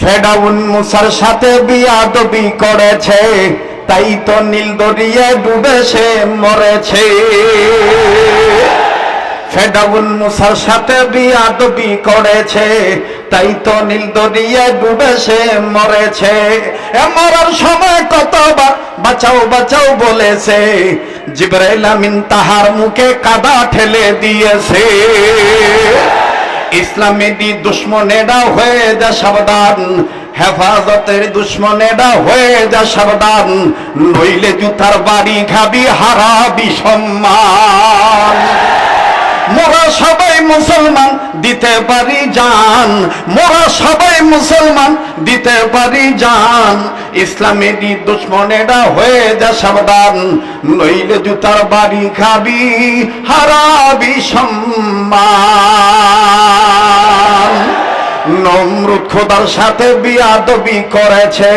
ফেডাউন মুসার সাথে বিয়াদবি করেছে, তাই তো নীল দরিয়ে ডুবে সে মরেছে। ফেডাউন মুসার সাথে বিয়াদবি করেছে, তাই তো নীল দরিয়ে ডুবে সে মরেছে। মরার সময় কতবার বাঁচাও বাঁচাও বলেছে, জিব্রাইল আমিন তাহার মুখে কাদা ঠেলে দিয়েছে। ইসলামেরই দুশ্মনেরা হয়ে যা সাবধান, হেফাজতের দুশ্মনেরা হয়ে যা সাবধান, নইলে জুতার বাড়ি খাবি হারাবি সম্মান। মোরা সবাই মুসলমান, দিতে পারি জান। মোরা সবাই মুসলমান, দিতে পারি জান। ইসলামেরই দুশ্মনেরা হয়ে যা সাবধান, নইলে জুতার বাড়ি খাবি, হারাবি সম্মান। নমরুদ খোদার সাথে বিয়াদবি করেছে,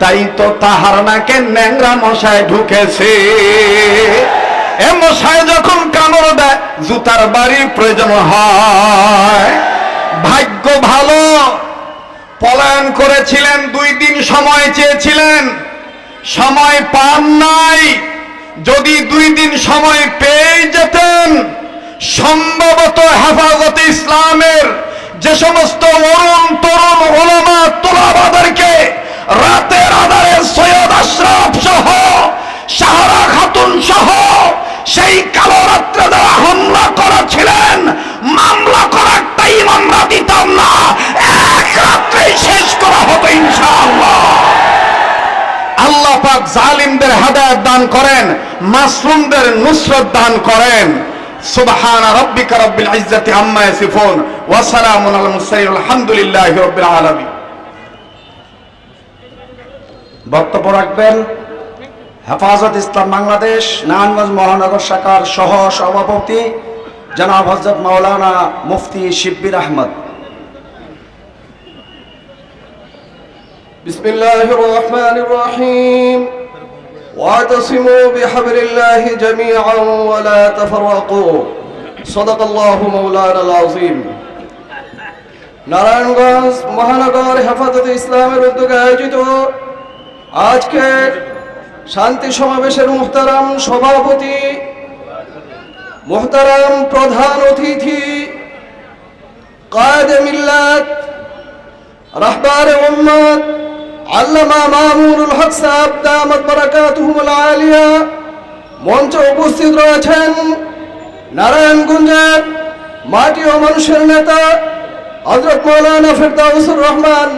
তাই তো তাহার নাকে ন্যাংরা মশায় ঢুকেছে। এ মশায় যখন কামড় দেয়, জুতার বাড়ির প্রয়োজন হয়। ভাগ্য ভালো। পলায়ন করেছিলেন, দুই দিন সময় চেয়েছিলেন। সময় পান নাই। যদি দুই দিন সময় পেয়ে যেতেন, সম্ভবত হেফাজতে ইসলামের যে সমস্ত অরুণ তরুণ ওলামা তোলাবাদেরকে রাতের আধারে সৈয়দ আশরাফ সহ সাহারা খাতুন সহ সেই কালো রাত্রে যারা হামলা করেছিলেন, মামলা করার টাইম আমরা দিতাম না। এক রাত্রেই শেষ করা হতো ইনশাআল্লাহ। আল্লাহ পাক জালিমদের হেদায়েত দান করেন মাসরুমদের নুসরত দান করেন। সুবহান রাব্বিকা রাব্বিল ইজ্জাতি আম্মা ইয়াসিফুন, ওয়া সালামুন আলাল মুরসালিন, আলহামদুলিল্লাহি রাব্বিল আলামিন। বক্তব্য রাখবেন হেফাজত ইসলাম বাংলাদেশ নারায়ণগঞ্জ মহানগর শাখার সহ সভাপতি জনাব হজরত মাওলানা মুফতি শিব্বির আহমদ بسم الله الرحمن الرحيم واعتصموا بحبل الله جميعا ولا تفرقوا صدق الله مولانا العظيم নারায়ণগঞ্জ মহানগর হেফাজতে ইসলামের উদ্যোগে আয়োজিত আজকের শান্তি সমাবেশের মুহতারাম সভাপতি, মুহতারাম প্রধান অতিথি, কায়দে মিল্লাত, রাহবার উম্মত আল্লামা মামুনুল হক সাহেব, দামাত বারাকাতুহুমুল আলিয়া মঞ্চে উপস্থিত রয়েছেন নারায়ণগঞ্জের মাটি ও মানুষের নেতা হজরত মৌলানা ফেরদাউসুর রহমান।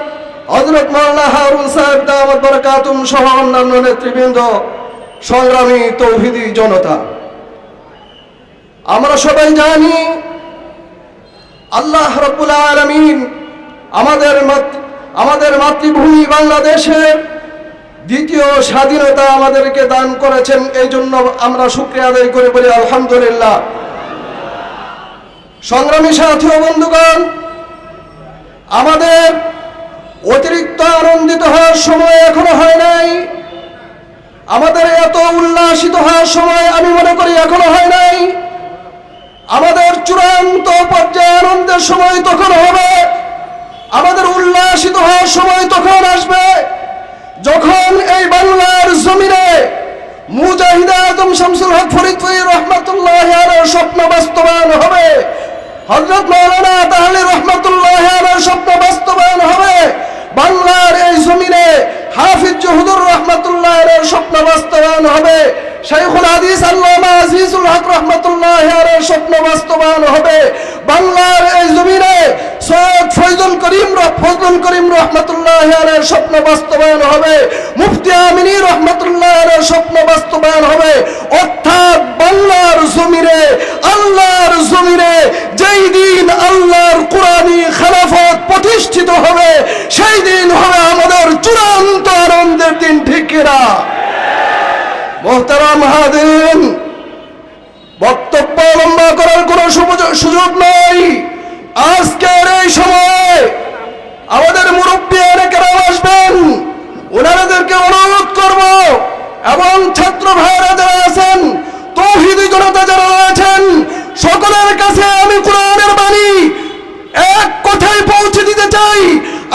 হজরত মৌলানা হারুন সাহেব দামাত বারাকাতুম সহ অন্যান্য নেতৃবৃন্দ, সংগ্রামী তৌহিদি জনতা। আমরা সবাই জানি, আল্লাহ রব্বুল আলমিন আমাদের আমাদের মাতৃভূমি বাংলাদেশের দ্বিতীয় স্বাধীনতা আমাদেরকে দান করেছেন এই জন্য আমরা শুক্রিয়া আদায় করে বলি আলহামদুলিল্লাহ। সংগ্রামী সাথী বন্ধুগণ, আমাদের অতিরিক্ত আনন্দিত হওয়ার সময় এখনও হয় নাই। আমাদের এত উল্লাসিত হওয়ার সময় আমি মনে করি এখনও হয় নাই। আমাদের চূড়ান্ত পর্যায়ে আনন্দের সময় তখন হবে। আমাদের উল্লাসিত হওয়ার সময় তখন আসবে। যখন এই বাংলার জমিনে মুজাহিদ আজম শামসুল হক ফরিদপুরি রহমতুল্লাহ স্বপ্ন বাস্তবায়ন হবে। হজরত মৌলানা তাহলে রহমতুল্লাহ স্বপ্ন বাস্তবায়ন হবে। বাংলার এই জমিনে হাফিজ জহুদুর রহমতুল্লাহ স্বপ্ন বাস্তবায়ন হবে। শাইখুল হাদিস আল্লামা আজিজুল হক রহমতুল্লাহ স্বপ্ন বাস্তবায়ন হবে। বাংলার এই জমিনে সৈয়দ ফৈজুল করিম ফজলুল করিম রহমতুল্লাহ স্বপ্ন বাস্তবায়ন হবে। মুফতি আমিনী রহমতুল্লাহ স্বপ্ন বাস্তবায়ন হবে। অর্থাৎ বাংলার জমিনে, আল্লাহর জমিনে যেই দিন আল্লাহর কোরআনী খেলাফত প্রতিষ্ঠিত হবে, সেই দিন হবে আমাদের চূড়ান্ত আনন্দের দিন, ঠিক কিনা মোহতারাম হাদিন বক্তব্য লম্বা করার কোনো সুযোগ- নেই। আজকের এই সময় আমাদের মুরব্বী অনেকেরাও আসবেন, ওনাদেরকে অনুরোধ করব, এবং ছাত্র ভাইরা যারা আছেন, তৌহিদি জনতা যারা চাই,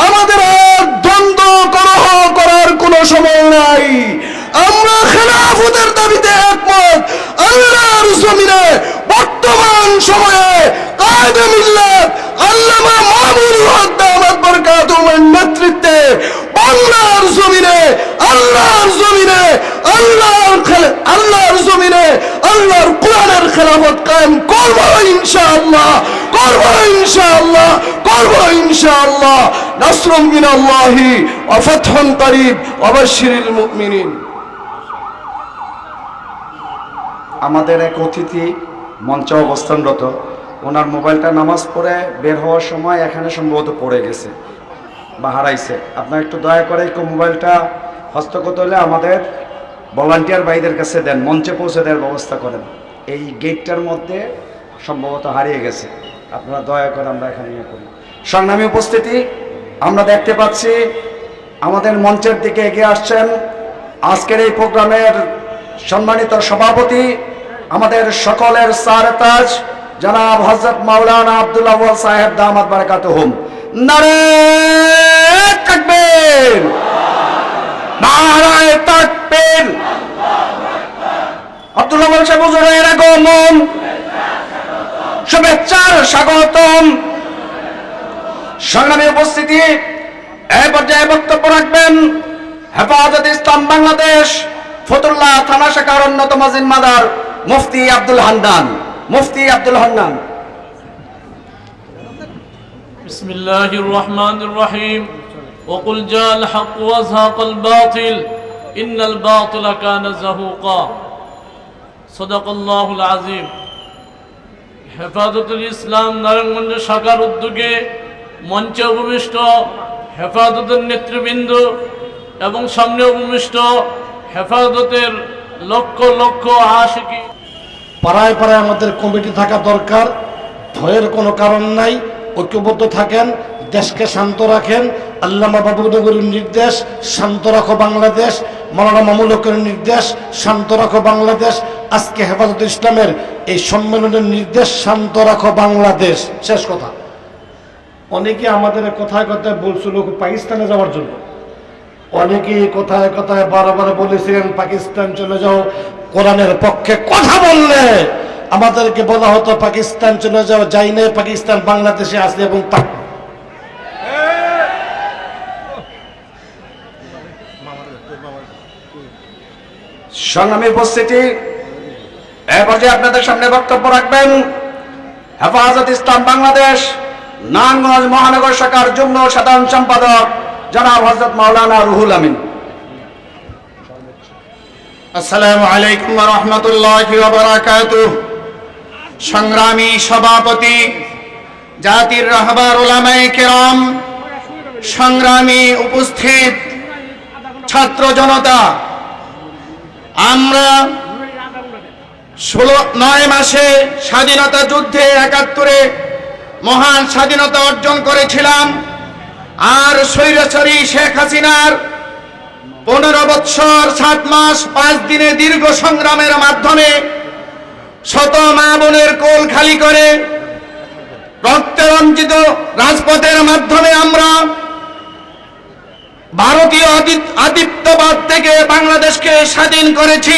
আমাদের আর দ্বন্দ্ব করহ করার কোন সময় নাই। আমরা খেলাফতের দাবিতে একমত, আল্লাহর জমিনে বর্তমান সময়ে কায়দে মিল্লাত আল্লামা মামুনুল হক দামাত বরকাতুহুর নেতৃত্বে বাংলার জমিনে, আল্লাহর জমিনে, আল্লাহর আল্লাহর জমিনে, আল্লাহর কোরআনের খেলাফত কায়েম করব ইনশাআল্লাহ করব ইনশাআল্লাহ করব ইনশাআল্লাহ। নাসরুম মিনাল্লাহি ওয়া ফাতহুন করিব ওয়াবাশশিরিল মুমিনিন। আমাদের এক অতিথি মঞ্চে অবস্থানরত, ওনার মোবাইলটা নামাজ পড়ে বের হওয়ার সময় এখানে সম্ভবত পড়ে গেছে। বা হারাইছে। আপনার একটু দয়া করে একটু মোবাইলটা হস্তগত হলে আমাদের ভলান্টিয়ার ভাইদের কাছে দেন, মঞ্চে পৌঁছে দেওয়ার ব্যবস্থা করেন। এই গেটটার মধ্যে সম্ভবত হারিয়ে গেছে। আপনারা দয়া করে আমরা এখানে ইয়ে করি। সংগ্রামী উপস্থিতি, আমরা দেখতে পাচ্ছি আমাদের মঞ্চের দিকে এগিয়ে আসছেন আজকের এই প্রোগ্রামের সম্মানিত সভাপতি আমাদের সকলের সারতাজ জনাব হজরত মাওলানা আব্দুল্লাহ সাহেব দামাত বারাকাতুহুম। নারে থাকবেন নারায় থাকবেন আব্দুল্লাহ বলছে বুজুরের আগমন শুভেচ্ছার স্বাগতম। সংগ্রামী উপস্থিতি, এ পর্যায়ে বক্তব্য রাখবেন হেফাজত ইসলাম বাংলাদেশ, ফতুল্লাহ থানা শাখার অন্যতম জিম্মাদার মুফতি আব্দুল হান্নান। মুফতি আব্দুল হান্নান। বিসমিল্লাহির রহমানির রহিম। وقل جاء الحق وازهق الباطل إن الباطل كان زهوقا صدق الله العظيم হেফাজতুল ইসলাম নারায়ণগঞ্জ শাখার উদ্যোগে মঞ্চে উপবিষ্ট হেফাজতের নেতৃবৃন্দ এবং সামনে উপবিষ্ট হেফাজতের লক্ষ লক্ষ আশিকি পাড়ায় পাড়ায় আমাদের কমিটি থাকা দরকার ভয়ের কোনো কারণ নাই ঐক্যবদ্ধ থাকেন দেশকে শান্ত রাখেন। আল্লামা বাবুনগরীর নির্দেশ, শান্ত রাখো বাংলাদেশ। মৌলানা মামুল হকের নির্দেশ, শান্ত রাখো বাংলাদেশ। আজকে হেফাজত ইসলামের এই সম্মেলনের নির্দেশ, শান্ত রাখো বাংলাদেশ। শেষ কথা। অনেকে আমাদের কথায় কথায় বলছিল পাকিস্তানে যাওয়ার জন্য। অনেকেই কথায় কথায় বারবার বলেছিলেন, পাকিস্তান চলে যাও। কোরআনের পক্ষে কথা বললে আমাদেরকে বলা হতো, পাকিস্তান চলে যাও। যাই না পাকিস্তান বাংলাদেশে আসে এবং সংগ্রামী উপস্থিতি পর্যায়ে আপনাদের সামনে বক্তব্য রাখবেন। হেফাজত ইসলাম বাংলাদেশ, নারায়ণগঞ্জ মহানগর শাখার যুগ্ম সাধারণ সম্পাদক জনাব হজরত মাওলানা রুহুল আমিন। আসসালামু আলাইকুম রহমতুল্লাহ বারাকাতুহ। সংগ্রামী সভাপতি, জাতির রহবার ওলামায়ে কেরাম, সংগ্রামী উপস্থিত ছাত্র জনতা আমরা ষোলো, নয় মাসে স্বাধীনতা যুদ্ধে একাত্তরে মহান স্বাধীনতা অর্জন করেছিলাম। আর স্বৈরাচারী শেখ হাসিনার পনেরো বৎসর, সাত মাস, পাঁচ দিনে দীর্ঘ সংগ্রামের মাধ্যমে শত মা বোনের কোল খালি করে রক্তে রঞ্জিত রাজপথের মাধ্যমে আমরা ভারতীয় আদিত্যবাদ থেকে বাংলাদেশকে স্বাধীন করেছি।